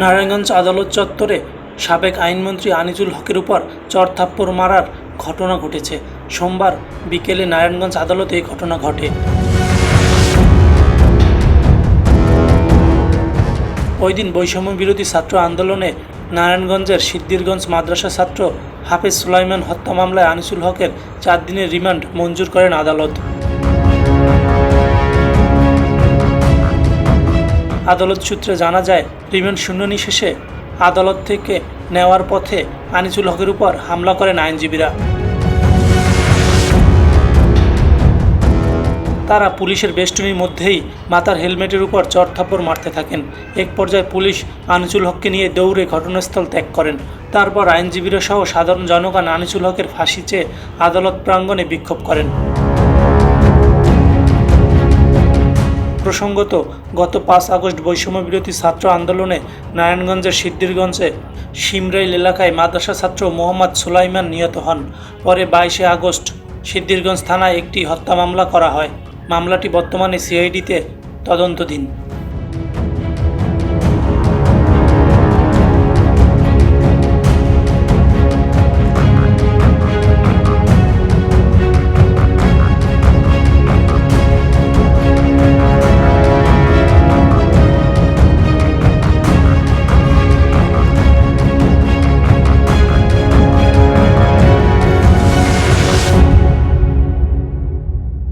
নারায়ণগঞ্জ আদালত চত্বরে সাবেক আইনমন্ত্রী আনিজুল হকের উপর চড়থাপ্পড় মারার ঘটনা ঘটেছে। সোমবার বিকেলে নারায়ণগঞ্জ আদালতে এই ঘটনা ঘটে। ওই দিন বৈষম্য বিরোধী ছাত্র আন্দোলনে নারায়ণগঞ্জের সিদ্দিরগঞ্জ মাদ্রাসা ছাত্র হাফেজ সুলাইমান হত্যা মামলায় আনিসুল হকের চার দিনের রিমান্ড মঞ্জুর করেন আদালত। আদালত সূত্রে জানা যায়, রিমান্ড শুনানি শেষে আদালত থেকে নেওয়ার পথে আনিসুল হকের উপর হামলা করেন আইনজীবীরা। তারা পুলিশের বেষ্টনীর মধ্যেই মাথার হেলমেটের উপর চড়থাপ্পড় মারতে থাকেন। এক পর্যায়ে পুলিশ আনিসুল হককে নিয়ে দৌড়ে ঘটনাস্থল ত্যাগ করেন। তারপর আইনজীবীরা সহ সাধারণ জনগণ আনিসুল হকের ফাঁসি চেয়ে আদালত প্রাঙ্গণে বিক্ষোভ করেন। প্রসঙ্গত, গত পাঁচ আগস্ট বৈষম্য বিরোধী ছাত্র আন্দোলনে নারায়ণগঞ্জের সিদ্ধিরগঞ্জে সিমরাইল এলাকায় মাদ্রাসা ছাত্র মোহাম্মদ সুলাইমান নিহত হন। পরে বাইশে আগস্ট সিদ্ধিরগঞ্জ থানায় একটি হত্যা মামলা করা হয়। মামলাটি বর্তমানে সিআইডিতে তদন্তধীন।